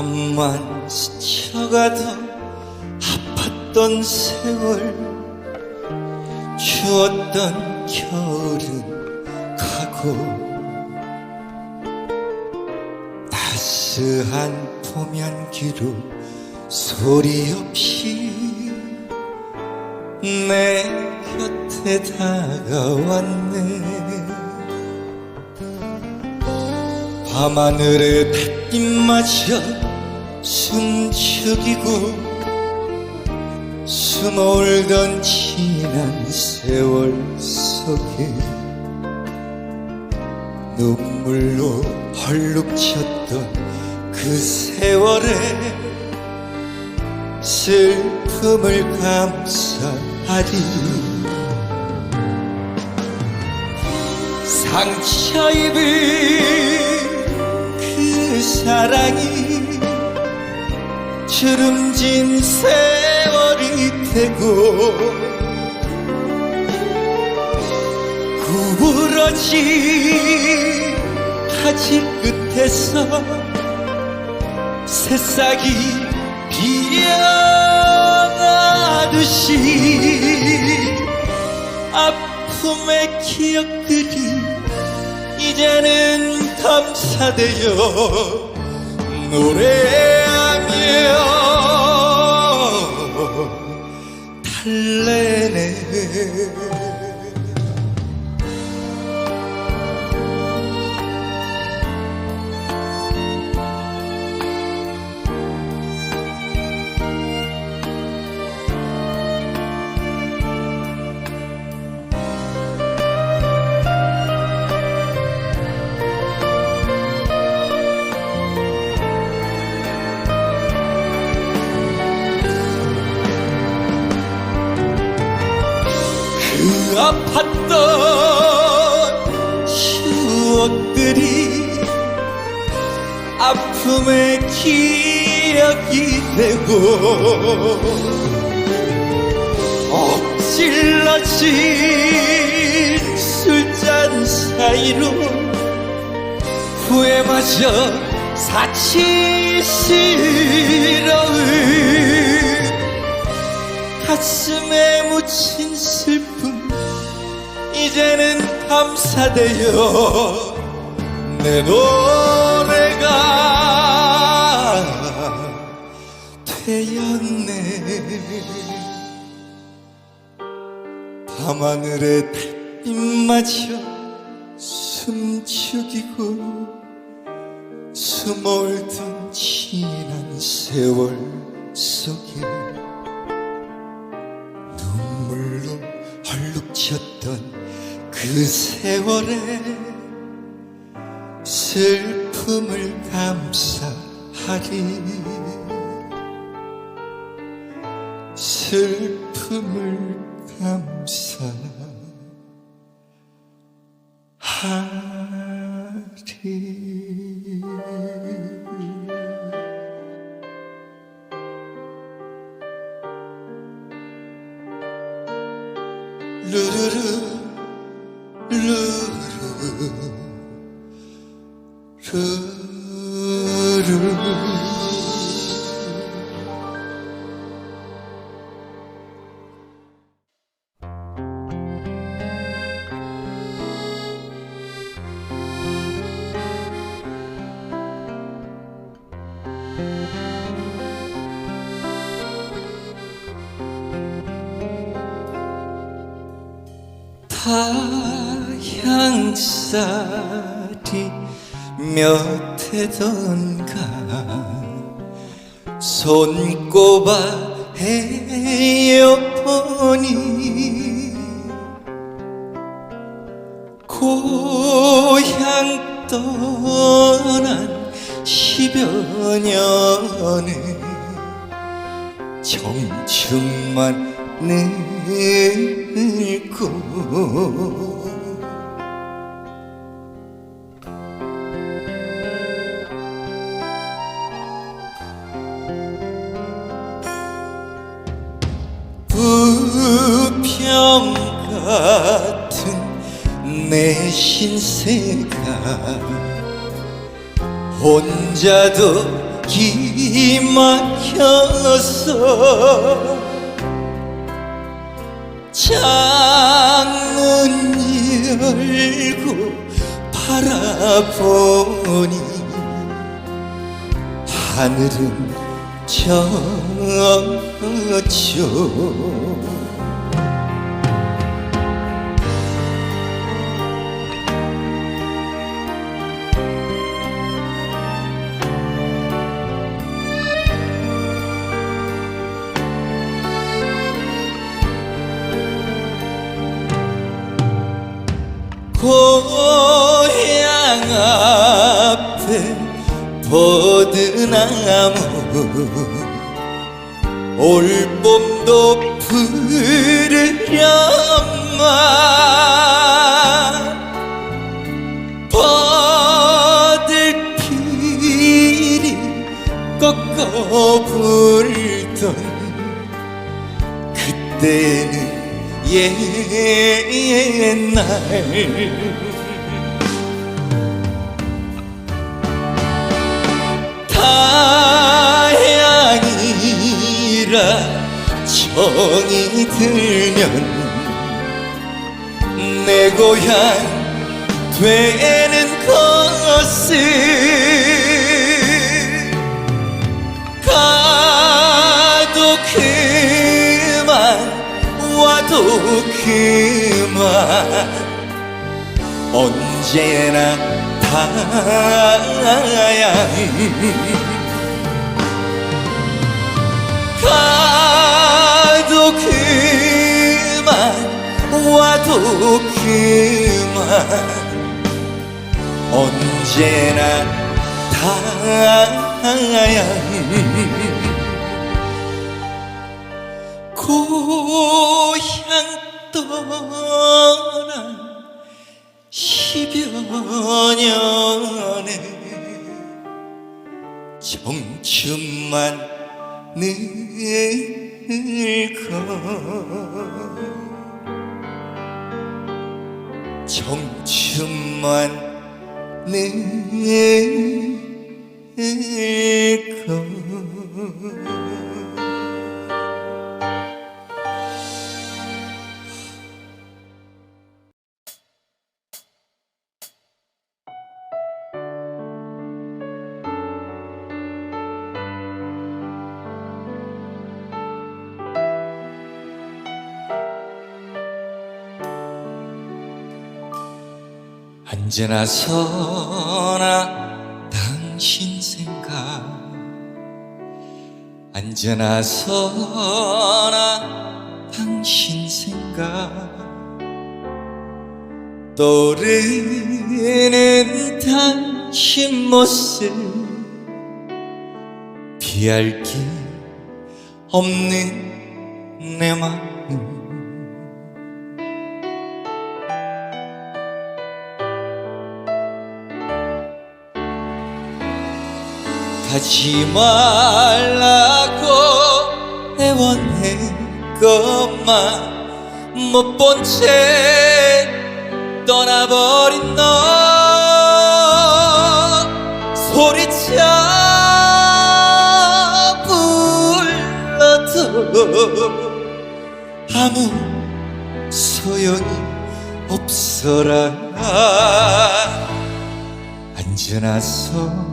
밤만 스쳐가도 아팠던 세월 추웠던 겨울은 가고 따스한 봄 향기로 소리 없이 내 곁에 다가왔네. 밤하늘의 달빛마저 숨죽이고 숨어울던 지난 세월 속에 눈물로 헐룩쳤던 그 세월에 슬픔을 감싸하리. 상처 입은 그 사랑이 주름진 세월이 되고 구부러진 가지 끝에서 새싹이 피어나듯이 아픔의 기억들이 이제는 감사되어 노래하며 달래네 아팠던 추억들이 아픔의 기억이 되고 엎질러진 술잔 사이로 후회마저 사치스러운 가슴에 묻힌 슬픔 이제는 감사되어 내 노래가 되었네 밤하늘의 달빛마저 숨죽이고 숨어올던 지난 세월 속에 눈물로 헐룩쳤던 그 세월에 슬픔을 감사하리. 슬픔을 감사하리 타향살이 몇 해던가 손꼽아 헤어보니 같은 내 신세가 혼자도 기 막혀서 창문 열고 바라보니 하늘은 졌죠 고향 앞에 버드나무. 올봄도 푸르련만 버들피리 꺾어 불던 그때는 옛날. 타양이라 정이 들면 내 고향 되는 것을 가도 그만 와도 그만 언제나 다양 가도 그만 와도 그만. 언제나 다양 고향 떠난 십여 년에 청춘만 늙고 청춘만 늙고 언제나 서나 당신 생각. 언제나 서나 당신 생각. 떠오르는 당신 모습. 피할 길 없는 내 마음 가지 말라고 애원했건만 못 본 채 떠나버린 너. 소리쳐 불러도 아무 소용이 없어라. 언제나 서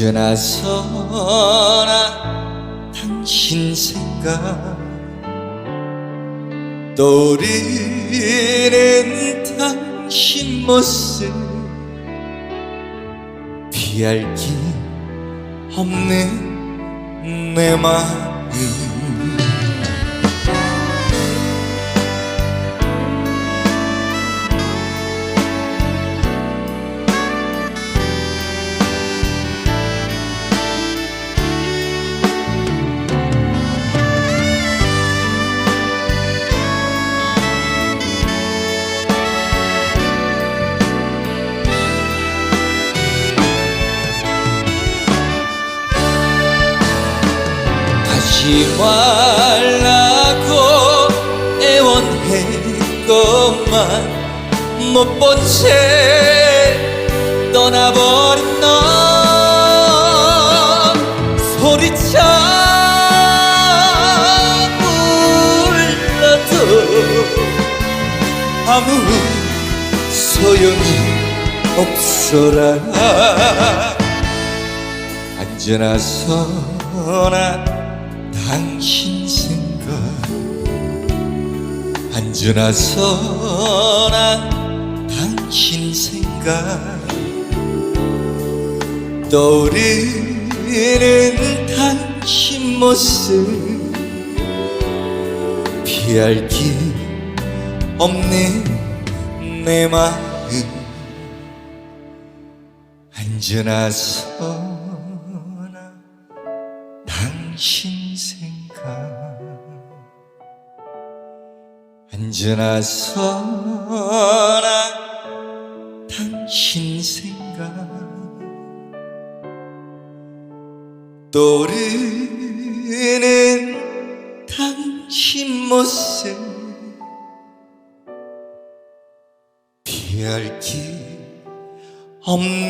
언제나 서나 당신 생각. 떠오르는 당신 모습. 피할 길 없는 내마 음 가지 말라고 애원했건만 못 본 채 떠나버린 너. 소리쳐 불러도 아무 소용이 없어라. 언제나 서나 언제나 서나 당신 생각. 떠오르는 당신 모습. 피할 길 없는 내 마음. 언제나 서나 당신 생각 언제나 서나 당신 생각. 떠오르는 당신 모습. 피할 길 없는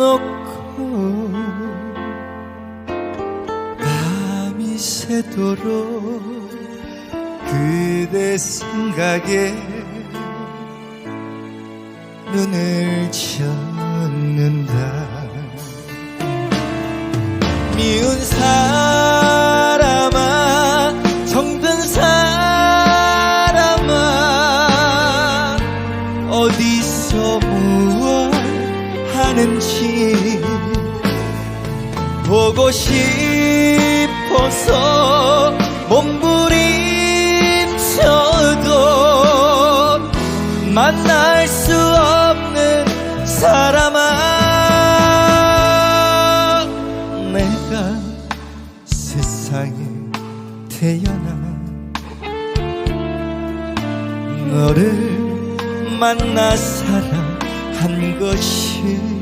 놓고 밤이 새도록 그대 생각에 눈을 젓는다. 미운 사람 싶어서 몸부림쳐도 만날 수 없는 사람아. 내가 세상에 태어나 너를 만나 사랑한 것이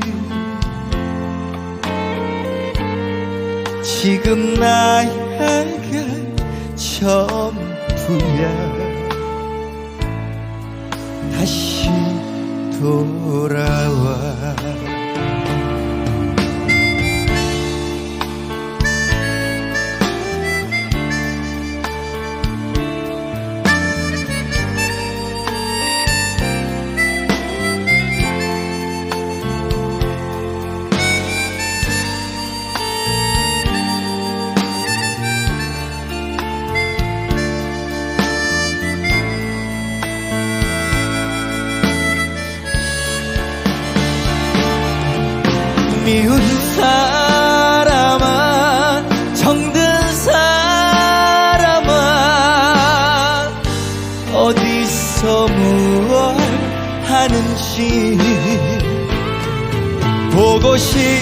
지금 나에게 전부야. 다시 돌아와 하는지 보고 싶어서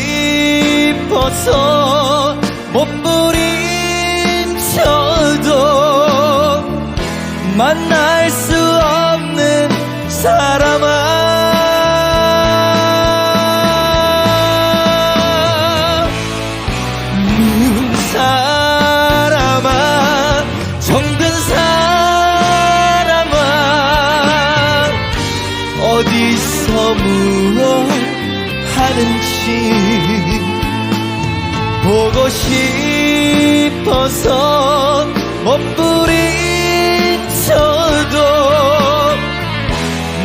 싶어서 몸부림쳐도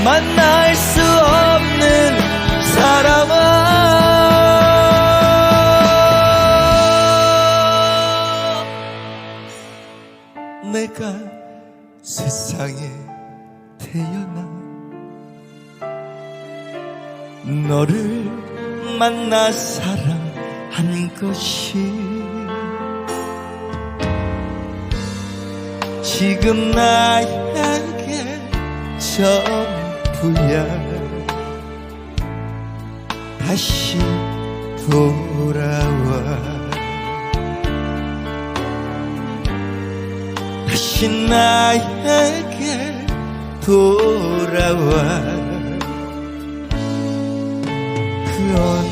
만날 수 없는 사람아. 내가 세상에 태어나 너를 만나 사랑한 것이 지금 나에게 전부야. 다시 돌아와. 다시 나에게 돌아와. 그언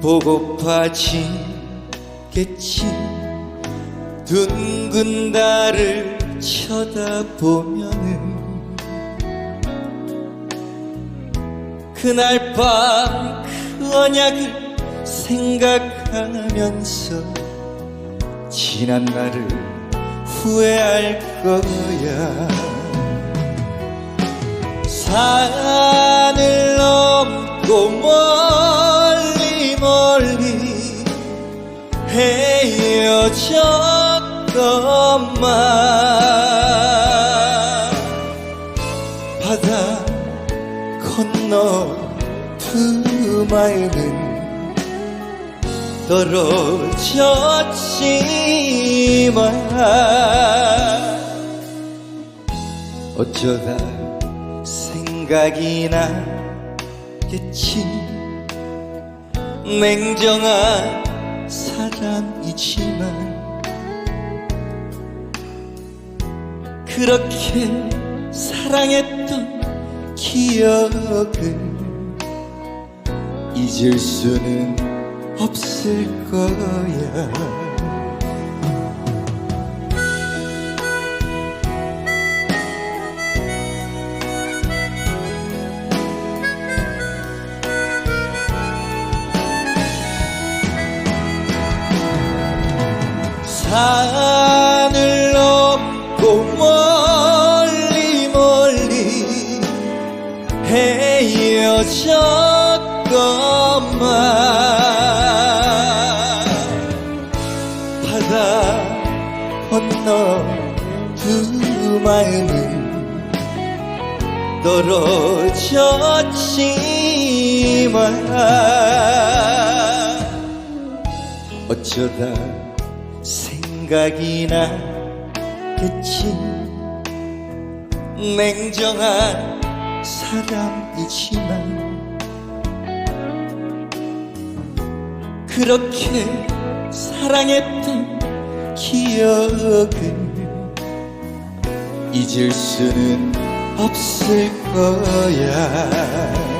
보고파지겠지. 둥근 달을 쳐다보면은 그날 밤 그 언약을 생각하면서 지난 날을 후회할 거야. 산을 넘고 멀 헤어졌건만 바다 건너 두 마음은 떨어졌지만 어쩌다 생각이 나겠지? 냉정한 사람이지만 그렇게 사랑했던 기억을 잊을 수는 없을 거야 헤어졌건만 바다 건너 두 마음은 떨어졌지만 어쩌다 생각이 나겠지? 냉정한 사람이지만 그렇게 사랑했던 기억을 잊을 수는 없을 거야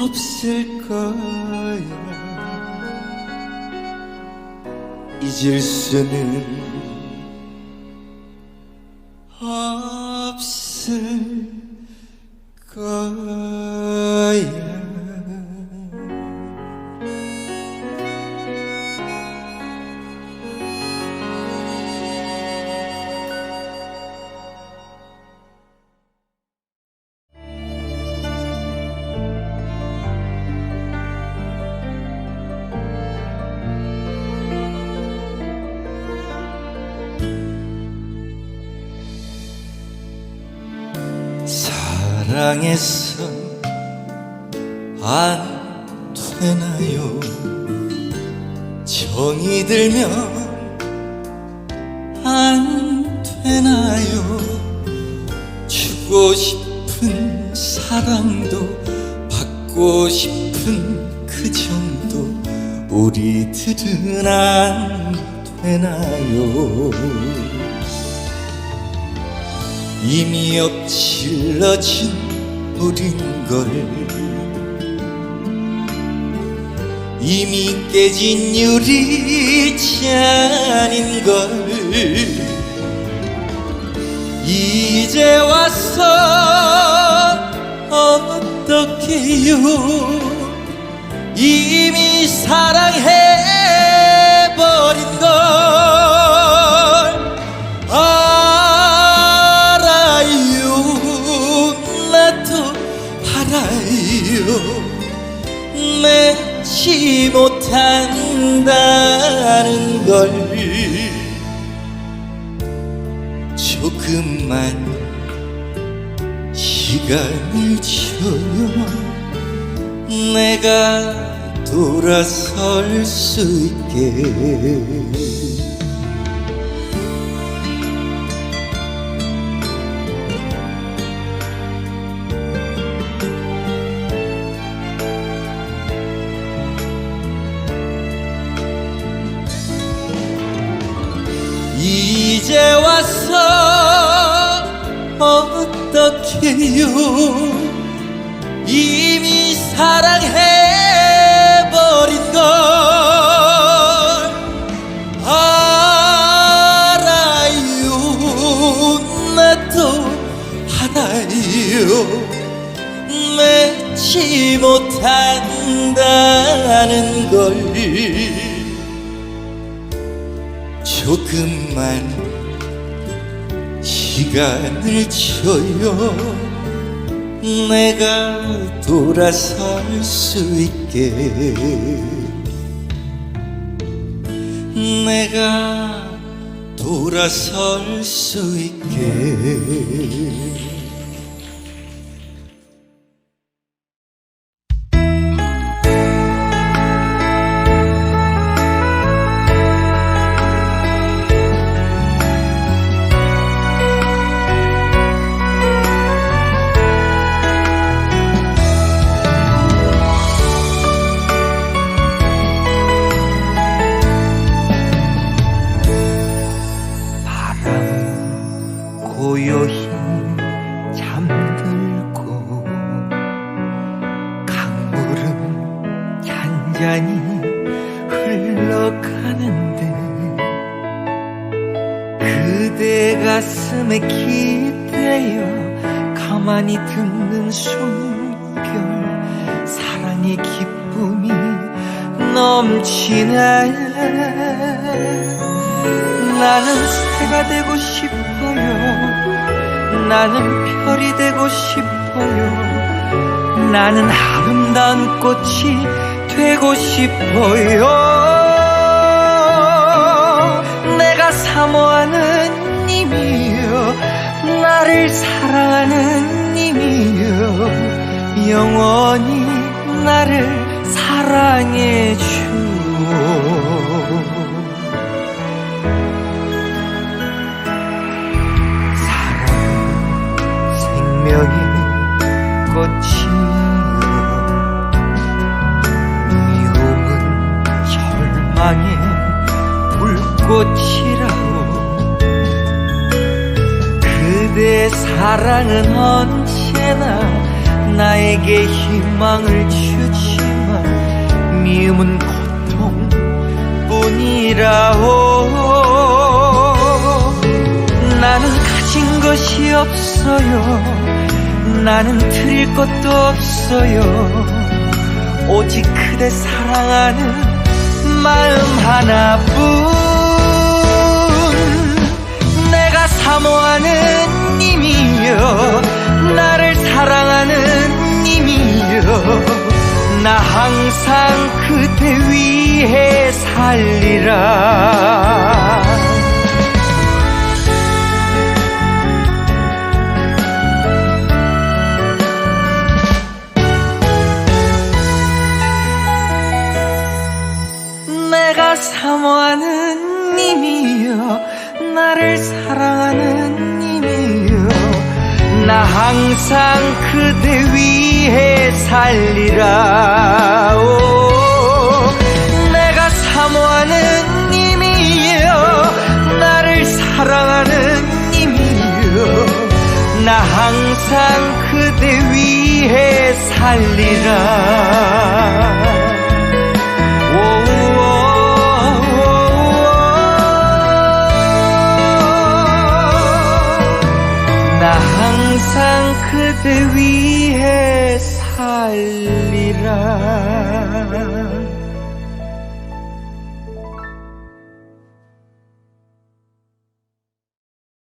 없을 거야. 잊을 수는 사랑해서 안 되나요? 정이 들면 안 되나요? 주고 싶은 사랑도 받고 싶은 그 정도 우리들은 안 되나요 이미 엎질러진 우린 걸 이미 깨진 유리잔인 걸 이제 와서 어떡해요? 이미 사랑해 걸 조금만 시간을 줘요 내가 돌아설 수 있게 이제 와서 어떡해요? 이미 사랑해버린 걸 알아요. 나도 알아요. 맺지 못한다는 걸. 조금만 시간을 줘요. 내가 돌아설 수 있게. 내가 돌아설 수 있게 넘치네 나는 새가 되고 싶어요. 나는 별이 되고 싶어요. 나는 아름다운 꽃이 되고 싶어요. 내가 사모하는 님이요. 나를 사랑하는 님 님이여 영원히 나를 사랑해 주오 사랑은 생명의 꽃이여 미움은 절망의 불꽃이라오 그대 사랑은 언제나 나에게 희망을 주지만 미움은 고통뿐이라오 나는 가진 것이 없어요. 나는 드릴 것도 없어요. 오직 그대 사랑하는 마음 하나뿐. 내가 사모하는 님이여. 나를 사랑하는 님이여 나 항상 그대 위해 살리라. 내가 사모하는 님이여 나를 사랑하는 나 항상 그대 위해 살리라 오, 내가 사모하는 님이여 나를 사랑하는 님이여 나 항상 그대 위해 살리라 항상 그대 위해 살리라